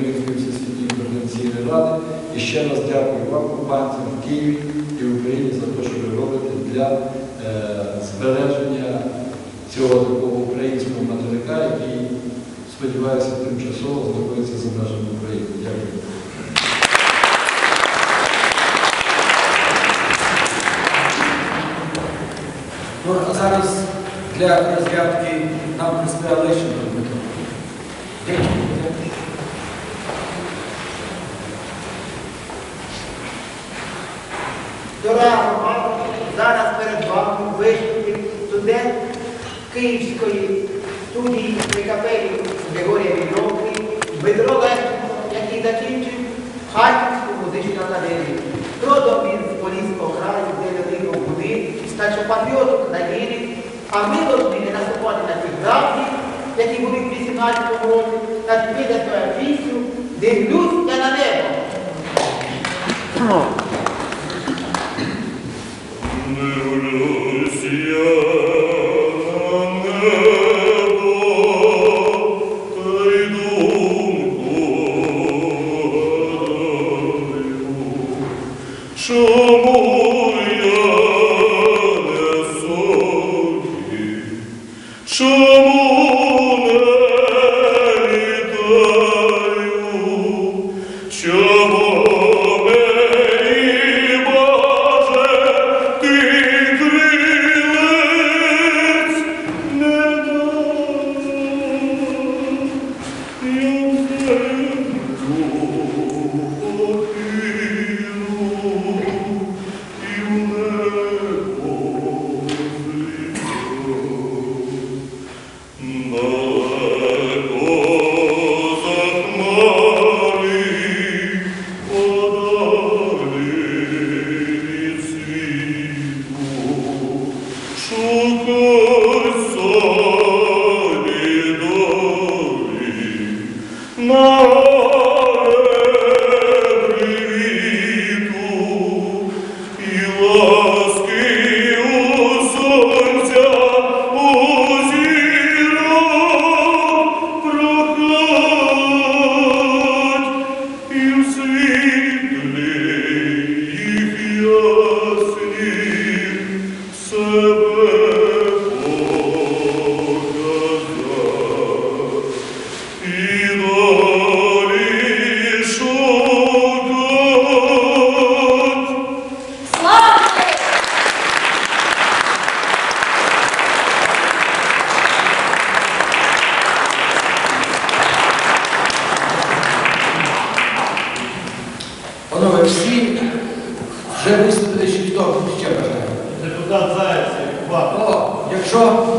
Української всесвітньої координаційної ради. І ще раз дякую вам, кубанцям в Києві і в Україні за те, що ви робите для е, збереження цього такого українського материка, який, сподіваюся, тимчасово знаходиться за межами України. Дякую. Ну, а зараз для розрядки нам представляє Лещенко Дмитро. Дякую. Дорога громада, зараз перед вами виступить студент Київської студії при капелі Григорія Вільновки Дмитро Лещенко, який закінчив Харківську музичну академію. Родом він з Поліського краю, де людину буди, стаче патріот України, а ми повинні наступати на ті давні, які були в 18 році, та співати свою пісню «Дивлюсь я на небо». Gregory!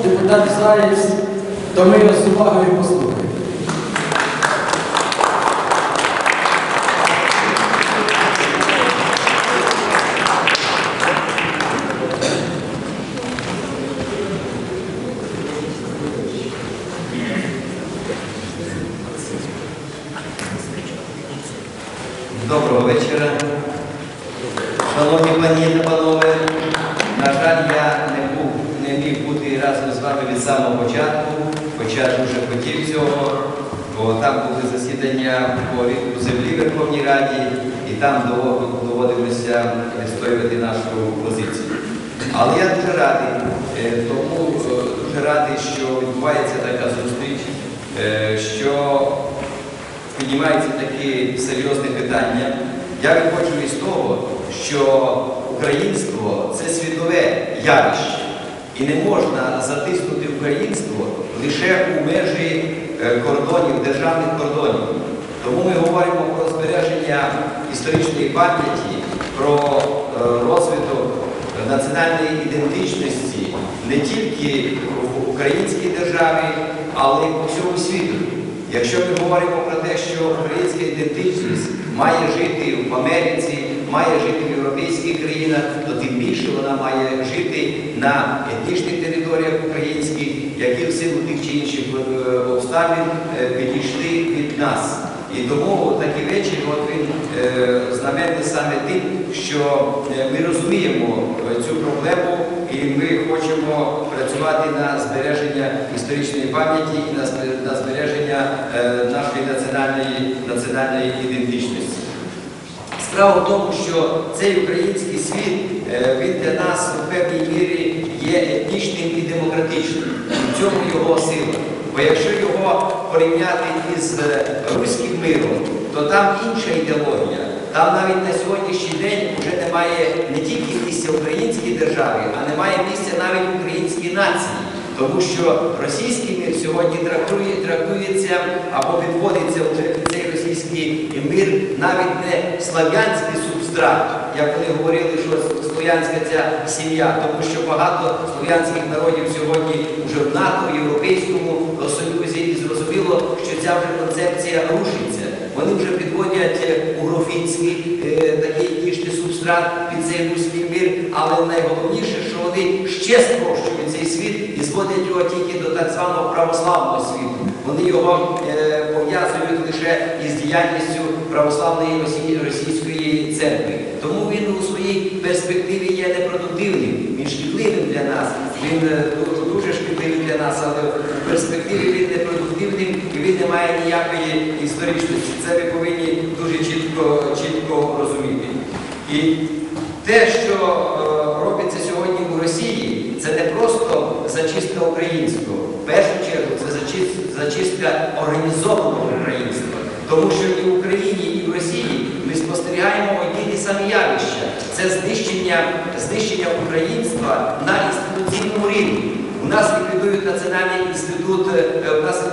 Депутат Заєць, то ми його з увагою послухаємо. Доброго вечора. Шановні пані та панове, на жаль, я не, разом з вами від самого початку, хоча дуже хотів цього, бо там були засідання по ринку землі Верховній Раді, і там доводилося відстоювати нашу позицію. Але я дуже радий, е, тому е, дуже радий, що відбувається така зустріч, е, що піднімаються такі серйозні питання. Я виходжу із того, що українство це світове явище. І не можна затиснути українство лише у межі е, кордонів, державних кордонів. Тому ми говоримо про збереження історичної пам'яті, про е, розвиток національної ідентичності не тільки в українській державі, але й по всьому світу. Якщо ми говоримо про те, що українська ідентичність має жити в Америці, має жити в європейських країнах, то тим більше вона має жити на етнічних територіях українських, які в силу тих чи інших е, обставин е, підійшли від нас. І тому такі речі от е, знаменний саме тим, що ми розуміємо цю проблему і ми хочемо працювати на збереження історичної пам'яті і на збереження нашої національної ідентичності. Справа в тому, що цей український світ е, він для нас у певній мірі є етнічним і демократичним. В цьому його сила. Бо якщо його порівняти із е, руським миром, то там інша ідеологія. Там навіть на сьогоднішній день вже немає не тільки місця українській державі, а немає місця навіть українській нації. Тому що російський мир сьогодні трактується або відводиться під цей російський мир навіть не слав'янський субстрат, як вони говорили, що слов'янська ця сім'я, тому що багато слов'янських народів сьогодні вже в НАТО, в Європейському Союзі, і зрозуміло, що ця вже концепція рушиться. Вони вже підводять е, угрофінський е, такий етнічний субстрат під цей руський мир, але найголовніше, що вони ще спрощують цей світ і зводять його тільки до так званого православного світу. Вони його е, пов'язують лише із діяльністю православної російської церкви. Тому він у своїй перспективі є непродуктивним, він шкідливим для нас, він е, ду- дуже шкідливий для нас, але в перспективі він непродуктивним і він не має ніякої історичності. Це ви повинні дуже чітко, чітко розуміти. І те, що е, робиться сьогодні у Росії, це не просто зачистка українського. В першу чергу це зачистка організованого українства. Тому що і в Україні, і в Росії ми спостерігаємо одні ті самі явища. Це знищення, знищення українства на інституційному рівні. У нас ліквідують Національний інститут, е, у нас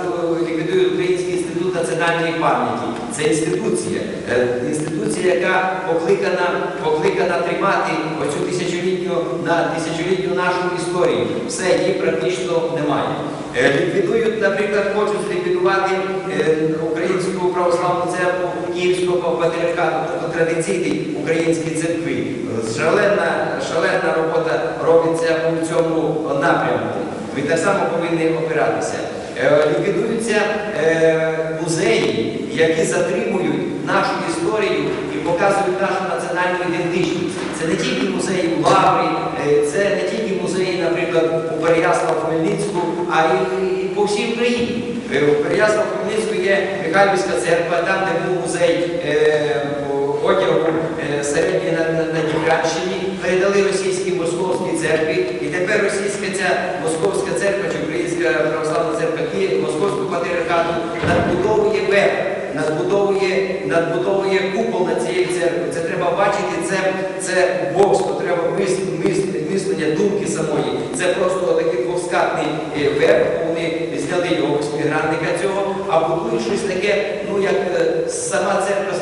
ліквідують Український інститут національної пам'яті. Це інституція, е, інституція, яка покликана, покликана тримати оцю тисячолітню на тисячолітню нашу історію. Все її практично немає. Е, Ліквідують, наприклад, хочуть зліквідувати е, Українську православну церкву Київського патріархату, тобто традиційні українські церкви. Шалена, шалена робота робиться у цьому напрямку. Ми так само повинні опиратися. Е, Ліквідуються музеї, які затримують нашу історію і показують нашу ідентичність. Це не тільки музеї у Лаврі, е, це не тільки музеї, наприклад, у Переяслав-Хмельницьку, а й по всій Україні. Е, У Переяслав-Хмельницьку є Михайлівська церква, там, де був музей е, одягу середньої на, на, на Дніпрянщині, передали російській московській церкві, і тепер російська ця московська церква чи Українська православна церква Києва, Московського патріархату надбудовує верх, надбудовує, надбудовує купол над цією церквою. Це треба бачити, це, це богство, треба мис- мис- мислення, думки самої. Це просто такий двоскатний е, верх, вони зняли його восьмигранника цього, а будують щось таке, ну як е, сама церква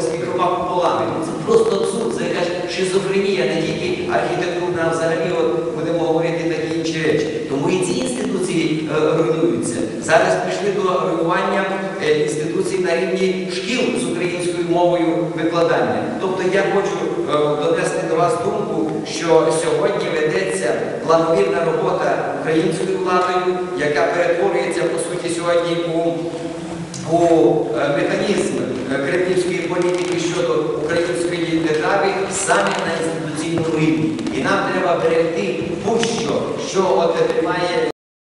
з кількома, куполами. Ну, Це просто абсурд, це якась шизофренія, не тільки архітектурна, а взагалі от, будемо говорити такі інші речі. Тому і ці інституції е, руйнуються. Зараз прийшли до руйнування на рівні шкіл з українською мовою викладання. Тобто я хочу е, донести до вас думку, що сьогодні ведеться планомірна робота українською владою, яка перетворюється по суті сьогодні у у е, механізм е, кремлівської політики щодо української держави саме на інституційному рівні. І нам треба берегти будь-що, що от тримає